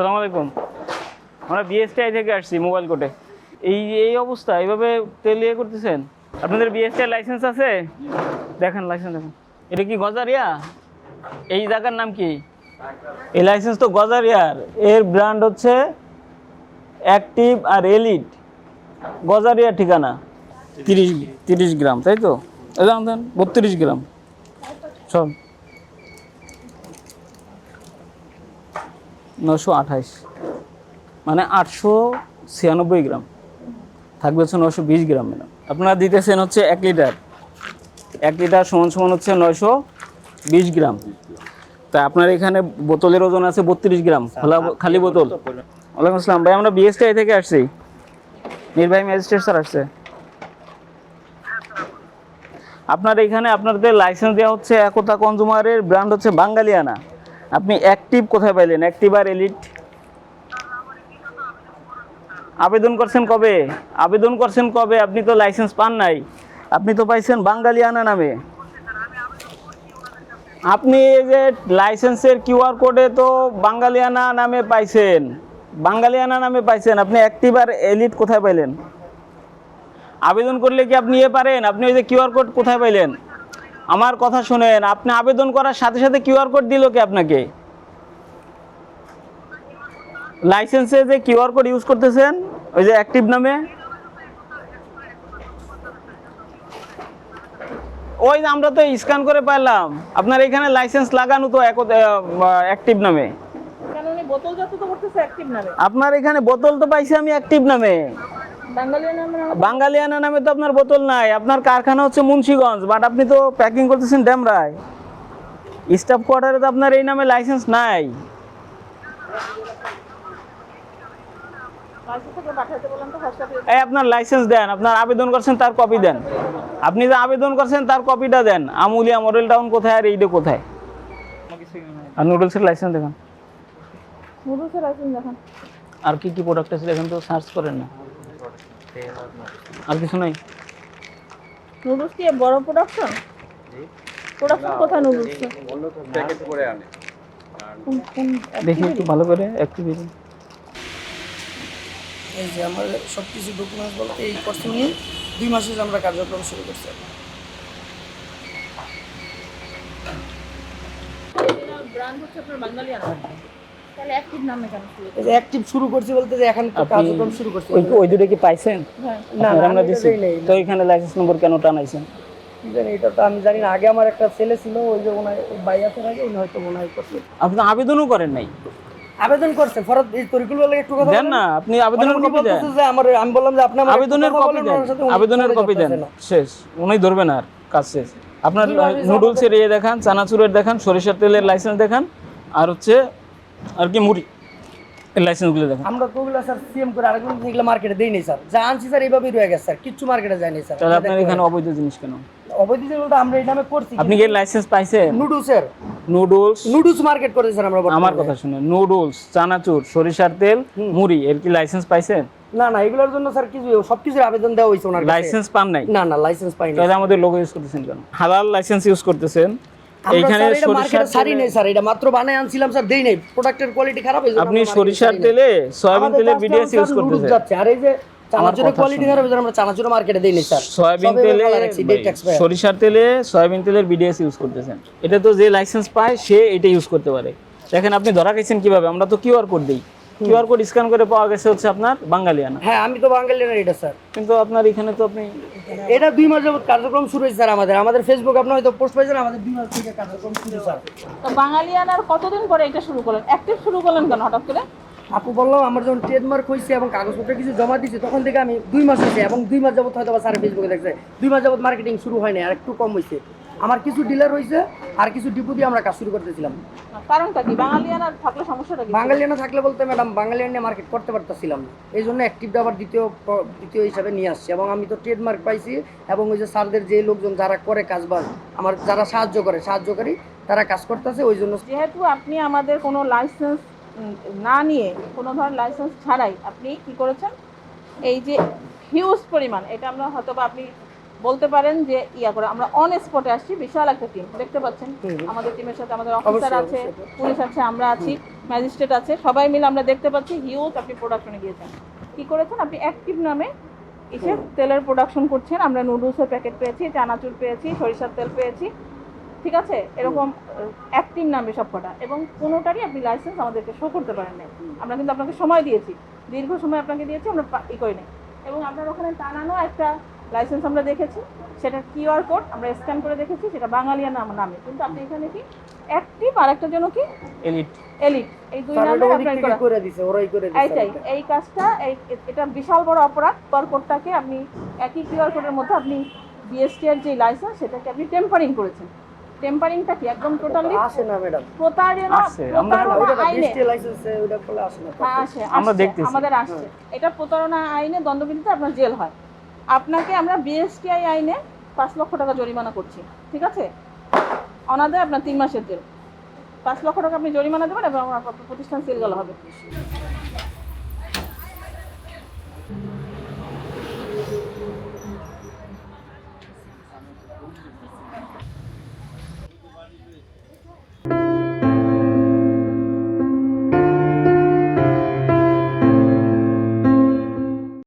আসসালামু আলাইকুম। আমরা বিএসটিআই থেকে আসছি মোবাইল কোর্টে। এই এই অবস্থা, এইভাবে তেল ইয়ে করতেছেন? আপনাদের বিএসটিআই লাইসেন্স আছে? দেখেন লাইসেন্স দেখেন। এটা কি গজারিয়া? এই জায়গার নাম কি? এই লাইসেন্স তো গজারিয়ার। এর ব্র্যান্ড হচ্ছে অ্যাক্টিভ আর এলিট গজারিয়া ঠিকানা? তিরিশ তিরিশ গ্রাম, তাই তো? দাম বত্রিশ গ্রাম। সব নশো আঠাইশ। মানে আটশো ছিয়ানব্বই গ্রাম। থাকবে হচ্ছে নশো বিশ গ্রাম ম্যাডাম আপনারা দিতেছেন হচ্ছে এক লিটার। এক লিটার সমান সমান হচ্ছে নয়শো বিশ গ্রাম। তা আপনার এখানে বোতলের ওজন আছে বত্রিশ গ্রাম। খোলা খালি বোতল। ওয়ালাইকুম আসসালাম। ভাই আমরা বিএসটিআই থেকে আসছি। নির্বাহী ম্যাজিস্ট্রেট স্যার আসছে। আপনার এখানে আপনাদের লাইসেন্স দেওয়া হচ্ছে একতা কনজুমারের ব্র্যান্ড হচ্ছে বাঙ্গালিয়ানা। আপনি অ্যাক্টিভ কোথায় পাইলেন? অ্যাক্টিভ আর এলিট আবেদন করছেন কবে? আবেদন করছেন কবে? আপনি তো লাইসেন্স পান নাই। আপনি তো পাইছেন বাঙ্গালিয়ানা নামে। আপনি এই যে লাইসেন্সের কিউআর কোডে তো বাঙ্গালিয়ানা নামে পাইছেন। বাঙ্গালিয়ানা নামে পাইছেন। আপনি অ্যাক্টিভ আর এলিট কোথায় পাইলেন? আবেদন করলে কি আপনি ইয়ে পারেন? আপনি ওই যে কিউআর কোড কোথায় পাইলেন? আমার কথা শুনেন আপনি আবেদন করার সাথে সাথে কিউআর কোড দিল কি আপনাকে? লাইসেন্সে যে কিউআর কোড ইউজ করতেছেন ওই যে অ্যাক্টিভ নামে? ওই আমরা তো স্ক্যান করে পাইলাম আপনার এখানে লাইসেন্স লাগানো তো অ্যাক্টিভ নামে? আপনার এখানে বোতল তো পাইছি আমি অ্যাক্টিভ নামে। বাঙালিয়ানা নামে তো আপনার বোতল নাই। আপনার কারখানা হচ্ছে মুন্সিগঞ্জ বাট আপনি তো প্যাকিং করতেছেন ড্যামরায় স্টাফ কোয়ার্টারে তো আপনার এই নামে লাইসেন্স নাই। এই আপনার লাইসেন্স দেন আপনার আবেদন করছেন তার কপি দেন। আপনি যে আবেদন করছেন তার কপিটা দেন। আমুলিয়া মডেল টাউন কোথায় আর এইটা কোথায়? আর নুডলসের লাইসেন্স দেখেন। নুডলসের লাইসেন্স দেখান। আর কি কি প্রোডাক্ট আছে দেখেন তো সার্চ করেন না। আর কিছু নাই? নুডলস কি বড় প্রোডাকশন প্রোডাকশন কোথায় নুডলস কোন কোন দেখি একটু ভালো করে অ্যাক্টিভিটি এই যে আমার সব কিছু ডকুমেন্টস বলতে এই কোর্স নিয়ে দুই মাসে আমরা কার্যক্রম শুরু করছি। ব্র্যান্ড হচ্ছে আপনার বাঙালি আনা তাহলে অ্যাক্টিভ নামে কেন শুরু এই অ্যাক্টিভ শুরু করছি বলতে যে এখন আপনি- কার্যক্রম শুরু করছি। ওই ওই দুটো কি পাইছেন? হ্যাঁ। না আমরা দিছি। তো এখানে লাইসেন্স নম্বর কেন টানাইছেন? এটা তো আমি জানি না। আগে আমার একটা ছেলে ছিল ওই যে ওনার বাই আসার আগে উনি হয়তো মনে হয় করছে। আপনি আবেদনও করেন নাই। আবেদন করছে। ফরত এই তরিকুল একটু কথা দেন না আপনি আবেদনের কপি দেন। যে আমার আমি বললাম যে আপনি আবেদনের কপি দেন। আবেদনের কপি দেন। শেষ উনি ধরবে না আর কাজ শেষ। আপনার নুডলসের ইয়ে দেখান চানাচুরের দেখান সরিষার তেলের লাইসেন্স দেখান। আর হচ্ছে আর কি মুড়ি। লাইসেন্সগুলো দেখান আমরা স্যার সিএম করে আরেকজন এগুলো মার্কেটে দেই নাই স্যার। যা আনছি স্যার এইভাবেই রয়ে গেছে স্যার। কিচ্ছু মার্কেটে যায়নি স্যার। তাহলে আপনার এখানে অবৈধ জিনিস কেন? অবৈধ যেগুলো আমরা এই নামে করছি আপনি কি লাইসেন্স পাইছেন? নুডলসের। নুডলস? নুডলস মার্কেট করেছি স্যার আমরা আমার কথা শুনে। নুডলস চানাচুর সরিষার তেল মুড়ি এর কি লাইসেন্স পাইছেন? না না এগুলোর জন্য স্যার কিছু সবকিছুর আবেদন দেওয়া হয়েছে ওনার লাইসেন্স পান নাই? না না লাইসেন্স পাইনি। তাহলে আমাদের লোগো ইউজ করতেছেন কেন? হালাল লাইসেন্স ইউজ করতেছেন? এইখানে সরিষার তেলে- নেই স্যার এটা মাত্র বানায় আনছিলাম স্যার দেই নাই। প্রোডাক্টের কোয়ালিটি খারাপ হয়েছে আপনি সরিষার তেলে সয়াবিন তেলের বিডিএস ইউজ করতেছেন আর এই যে চানাচুরের কোয়ালিটি খারাপ হয়েছে আমরা চানাচুর মার্কেটে দেই নাই স্যার। সয়াবিন তেলে। সরিষার তেলে সয়াবিন তেলের বিডিএস ইউজ করতেছেন। এটা তো যে লাইসেন্স পায় সে এটা ইউজ করতে পারে। দেখেন আপনি ধরা গেছেন কীভাবে? আমরা তো কিউআর কোড দিই। কিউআর কোড স্ক্যান করে পাওয়া গেছে হচ্ছে আপনার বাঙালিয়ানা হ্যাঁ আমি তো বাঙালি না এটা স্যার। কিন্তু আপনার এখানে তো আপনি এটা দুই মাস যাবত কার্যক্রম শুরু হয়েছে স্যার আমাদের। আমাদের ফেসবুক আপনি হয়তো পোস্ট পাইছেন আমাদের দুই মাস থেকে কার্যক্রম শুরু স্যার। তো বাঙালি আনার কতদিন পরে এটা শুরু করলেন? অ্যাক্টিভ শুরু করলেন কেন হঠাৎ করে? আপু বললাম আমার যখন ট্রেডমার্ক হয়েছে এবং কাগজপত্র কিছু জমা দিয়েছে তখন থেকে আমি দুই মাস হয়েছে এবং দুই মাস যাবত হয়তো বা স্যার ফেসবুকে দেখছে। দুই মাস যাবত মার্কেটিং শুরু হয় না আর একটু কম হয়েছে। আমার কিছু ডিলার হয়েছে আর কিছু ডিপো দিয়ে আমরা কাজ শুরু করতেছিলাম। কারণটা কি? বাঙালি আনার থাকলে সমস্যাটা কি বাঙালিয়ানা থাকলে বলতে ম্যাডাম বাঙালিয়ানা মার্কেট করতে পারতেছিলাম না। এই জন্য অ্যাক্টিভটা আবার দ্বিতীয় দ্বিতীয় হিসাবে নিয়ে আসছি। এবং আমি তো ট্রেডমার্ক পাইছি এবং ওই যে স্যারদের যে লোকজন যারা করে কাজ বাজ আমার যারা সাহায্য করে সাহায্যকারী তারা কাজ করতেছে ওই জন্য যেহেতু আপনি আমাদের কোনো লাইসেন্স না নিয়ে কোনো ধরনের লাইসেন্স ছাড়াই আপনি কি করেছেন? এই যে হিউজ পরিমাণ এটা আমরা হয়তো বা আপনি বলতে পারেন যে ইয়া করে আমরা অন স্পটে আসছি বিশাল একটা টিম দেখতে পাচ্ছেন? আমাদের টিমের সাথে আমাদের অফিসার আছে পুলিশ আছে আমরা আছি ম্যাজিস্ট্রেট আছে সবাই মিলে আমরা দেখতে পাচ্ছি হিউজ আপনি প্রোডাকশনে গিয়েছেন। কি করেছেন? আপনি অ্যাক্টিভ নামে এসে তেলের প্রোডাকশন করছেন আমরা নুডলসের প্যাকেট পেয়েছি চানাচুর পেয়েছি সরিষার তেল পেয়েছি ঠিক আছে? এরকম অ্যাক্টিভ নামে সব কটা এবং কোনোটারই আপনি লাইসেন্স আমাদেরকে শো করতে পারেন না আমরা কিন্তু আপনাকে সময় দিয়েছি দীর্ঘ সময় আপনাকে দিয়েছি আমরা ই করি নাই এবং আপনার ওখানে টানানো একটা লাইসেন্স আমরা দেখেছি সেটা কিউআর কোড আমরা স্ক্যান করে দেখেছি সেটা বাঙালিয়া নাম নামে। কিন্তু আপনি এখানে কি অ্যাক্টিভ আর একটা জন্য কি? এলিট এলিট এই দুই নামে ওদিক করা। করে দিছে ওরাই করে দিছে এইটাই এই কাজটা এই এটা বিশাল বড় অপরাধ। কিউআর কোডটাকে আপনি একই কিউআর কোডের মধ্যে আপনি বিএসটি এর যে লাইসেন্স সেটাকে আপনি টেম্পারিং করেছেন। টেম্পারিংটা কি একদম টোটালি আসে না ম্যাডাম প্রতারণা প্রতারণা ওটা আইনে। বিএসটি লাইসেন্সে ওটা বলে আসে না হ্যাঁ আসে আমরা দেখতেছি। আমাদের আসছে। এটা প্রতারণা আইনে দণ্ডবিধিতে আপনার জেল হয়। আপনাকে আমরা বিএসটিআই আইনে পাঁচ লক্ষ টাকা জরিমানা করছি, ঠিক আছে? অনাদে আপনার তিন মাসের জেল। পাঁচ লক্ষ টাকা আপনি জরিমানা দেবেন এবং আপনার প্রতিষ্ঠান সিলগাল হবে।